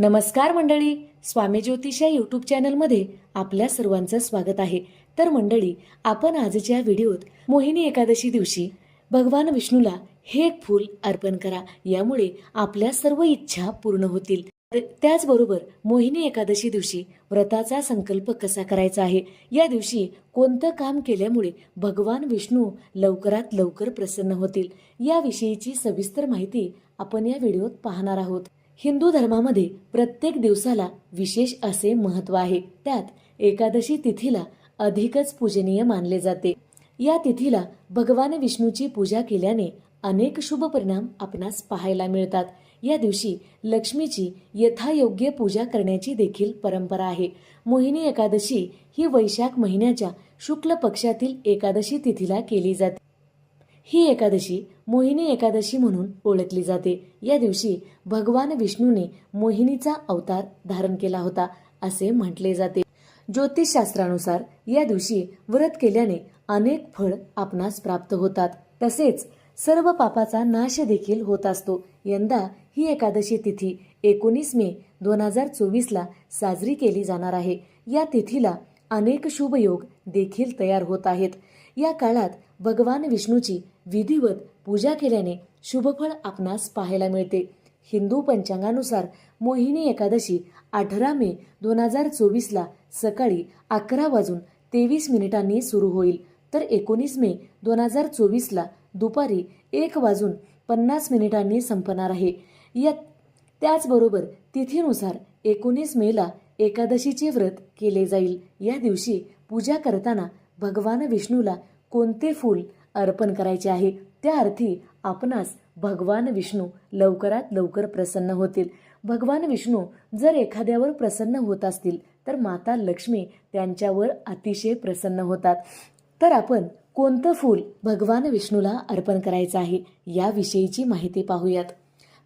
नमस्कार मंडळी स्वामी ज्योतिष या यूट्यूब चॅनलमध्ये आपल्या सर्वांचं स्वागत आहे. तर मंडळी आपण आजच्या व्हिडिओत मोहिनी एकादशी दिवशी भगवान विष्णूला हे एक फूल अर्पण करा. यामुळे आपल्या सर्व इच्छा पूर्ण होतील. त्याचबरोबर मोहिनी एकादशी दिवशी व्रताचा संकल्प कसा करायचा आहे? या दिवशी कोणतं काम केल्यामुळे भगवान विष्णू लवकरात लवकर प्रसन्न होतील? याविषयीची सविस्तर माहिती आपण या व्हिडिओत पाहणार आहोत. हिंदू धर्मामध्ये प्रत्येक दिवसाला विशेष असे महत्त्व आहे. त्यात एकादशी तिथीला अधिकच पूजनीय मानले जाते. या तिथीला भगवान विष्णूची पूजा केल्याने अनेक शुभ परिणाम आपणास पाहायला मिळतात. या दिवशी लक्ष्मीची यथायोग्य पूजा करण्याची देखील परंपरा आहे. मोहिनी एकादशी ही वैशाख महिन्याच्या शुक्ल पक्षातील एकादशी तिथीला केली जाते. ही एकादशी मोहिनी एकादशी म्हणून ओळखली जाते. या दिवशी भगवान विष्णूने मोहिनीचा अवतार धारण केला होता असे म्हटले जाते. ज्योतिषशास्त्रानुसार या दिवशी व्रत केल्याने अनेक फळ आपणास प्राप्त होतात. तसेच सर्व पापाचा नाश देखील होत असतो. यंदा ही एकादशी तिथी एकोणीस मे दोन हजार चोवीसला साजरी केली जाणार आहे. या तिथीला अनेक शुभयोग देखील तयार होत आहेत. या काळात भगवान विष्णूची विधिवत पूजा केल्याने शुभफळ आपणास पाहायला मिळते. हिंदू पंचांगानुसार मोहिनी एकादशी अठरा मे दोन हजार चोवीसला सकाळी अकरा वाजून तेवीस मिनिटांनी सुरू होईल. तर एकोणीस मे दोन हजार चोवीसला दुपारी एक वाजून पन्नास मिनिटांनी संपणार आहे. या त्याचबरोबर तिथीनुसार एकोणीस मेला एकादशीचे व्रत केले जाईल. या दिवशी पूजा करताना भगवान विष्णूला कोणते फूल अर्पण करायचे आहे? त्या अर्थी आपणास भगवान विष्णू लवकरात लवकर प्रसन्न होतील. भगवान विष्णू जर एखाद्यावर प्रसन्न होत असतील तर माता लक्ष्मी त्यांच्यावर अतिशय प्रसन्न होतात. तर आपण कोणतं फूल भगवान विष्णूला अर्पण करायचं आहे याविषयीची माहिती पाहूयात.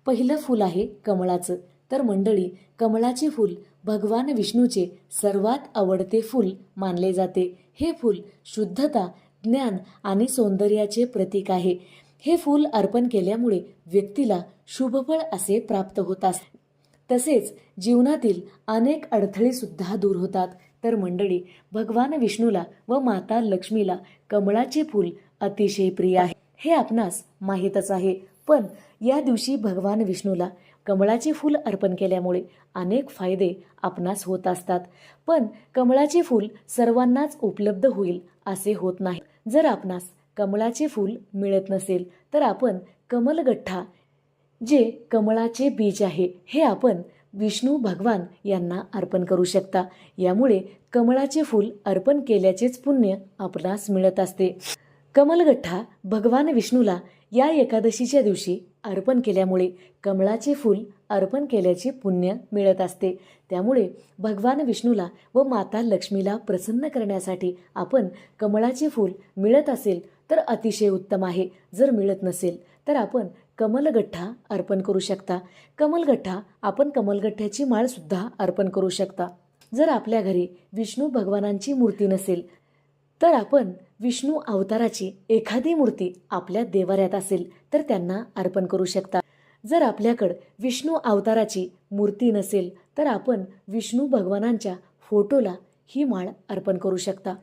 पहिलं फूल आहे कमळाचं. तर मंडळी कमळाचे फूल भगवान विष्णूचे सर्वात आवडते फूल मानले जाते. हे फूल शुद्धता ज्ञान आणि सौंदर्याचे प्रतीक आहे. हे फूल अर्पण केल्यामुळे व्यक्तीला शुभफळ असे प्राप्त होतात. तसेच जीवनातील अनेक अडथळे सुद्धा दूर होतात. तर मंडळी भगवान विष्णूला व माता लक्ष्मीला कमळाचे फूल अतिशय प्रिय आहे. हे आपणास माहीतच आहे. पण या दिवशी भगवान विष्णूला कमळाचे फूल अर्पण केल्यामुळे अनेक फायदे आपणास होत असतात. पण कमळाचे फूल सर्वांनाच उपलब्ध होईल असे होत नाही. जर आपणास कमळाचे फूल मिळत नसेल तर आपण कमलगठ्ठा जे कमळाचे बीज आहे हे आपण विष्णू भगवान यांना अर्पण करू शकता. यामुळे कमळाचे फूल अर्पण केल्याचेच पुण्य आपणास मिळत असते. कमलगठ्ठा भगवान विष्णूला या एकादशीच्या दिवशी अर्पण केल्यामुळे कमळाचे फूल अर्पण केल्याचे पुण्य मिळत असते. त्यामुळे भगवान विष्णूला व माता लक्ष्मीला प्रसन्न करण्यासाठी आपण कमळाचे फूल मिळत असेल तर अतिशय उत्तम आहे. जर मिळत नसेल तर आपण कमलगठ्ठा अर्पण करू शकता. कमलगठ्ठा आपण कमलगठ्ठ्याची माळसुद्धा अर्पण करू शकता. जर आपल्या घरी विष्णू भगवानांची मूर्ती नसेल तर आपण विष्णू अवताराची एखादी मूर्ती आपल्या देवाऱ्यात असेल तर त्यांना अर्पण करू शकता. जर आपल्याकडं विष्णू अवताराची मूर्ती नसेल तर आपण विष्णू भगवानांच्या फोटोला ही माळ अर्पण करू शकता.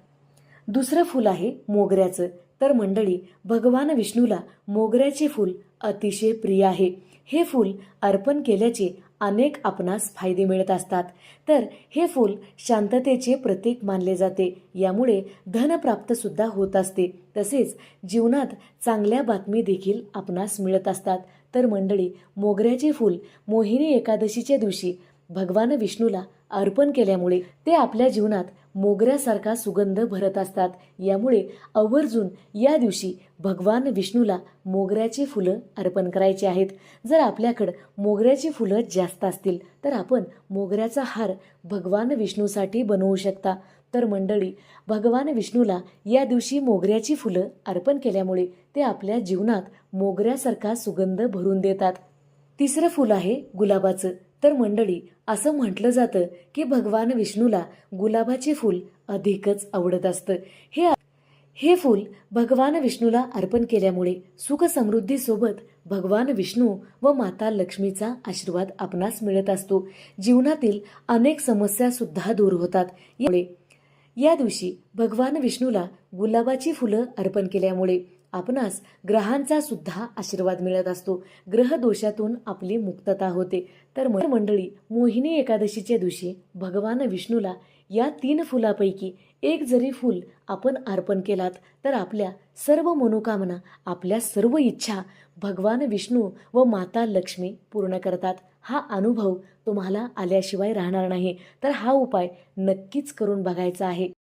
दुसरं फूल आहे मोगऱ्याचं. तर मंडळी भगवान विष्णूला मोगऱ्याचे फूल अतिशय प्रिय आहे. हे फूल अर्पण केल्याचे अनेक आपणास फायदे मिळत असतात. तर हे फूल शांततेचे प्रतीक मानले जाते. यामुळे धनप्राप्त सुद्धा होत असते. तसेच जीवनात चांगल्या बातमी देखील आपणास मिळत असतात. तर मंडळी मोगऱ्याचे फूल मोहिनी एकादशीच्या दिवशी भगवान विष्णूला अर्पण केल्यामुळे ते आपल्या जीवनात मोगऱ्यासारखा सुगंध भरत असतात. यामुळे आवर्जून या दिवशी भगवान विष्णूला मोगऱ्याची फुलं अर्पण करायची आहेत. जर आपल्याकडं मोगऱ्याची फुलं जास्त असतील तर आपण मोगऱ्याचा हार भगवान विष्णूसाठी बनवू शकता. तर मंडळी भगवान विष्णूला या दिवशी मोगऱ्याची फुलं अर्पण केल्यामुळे ते आपल्या जीवनात मोगऱ्यासारखा सुगंध भरून देतात. तिसरं फुल आहे गुलाबाचं. तर मंडळी असं म्हटलं जातं की भगवान विष्णूला गुलाबाचे फूल अधिकच आवडत असतं. हे हे फूल भगवान विष्णूला अर्पण केल्यामुळे सुख समृद्धीसोबत भगवान विष्णू व माता लक्ष्मीचा आशीर्वाद आपणास मिळत असतो. जीवनातील अनेक समस्या सुद्धा दूर होतात. यामुळे या दिवशी भगवान विष्णूला गुलाबाची फुलं अर्पण केल्यामुळे आपणास ग्रहांचा सुद्धा आशीर्वाद मिळत असतो. ग्रह दोषातून आपली मुक्तता होते. तर मंडळी मोहिनी एकादशीच्या दिवशी भगवान विष्णूला या तीन फुलापैकी एक जरी फूल आपण अर्पण केलात तर आपल्या सर्व मनोकामना आपल्या सर्व इच्छा भगवान विष्णू व माता लक्ष्मी पूर्ण करतात. हा अनुभव तुम्हाला आल्याशिवाय राहणार नाही. तर हा उपाय नक्कीच करून बघायचा आहे.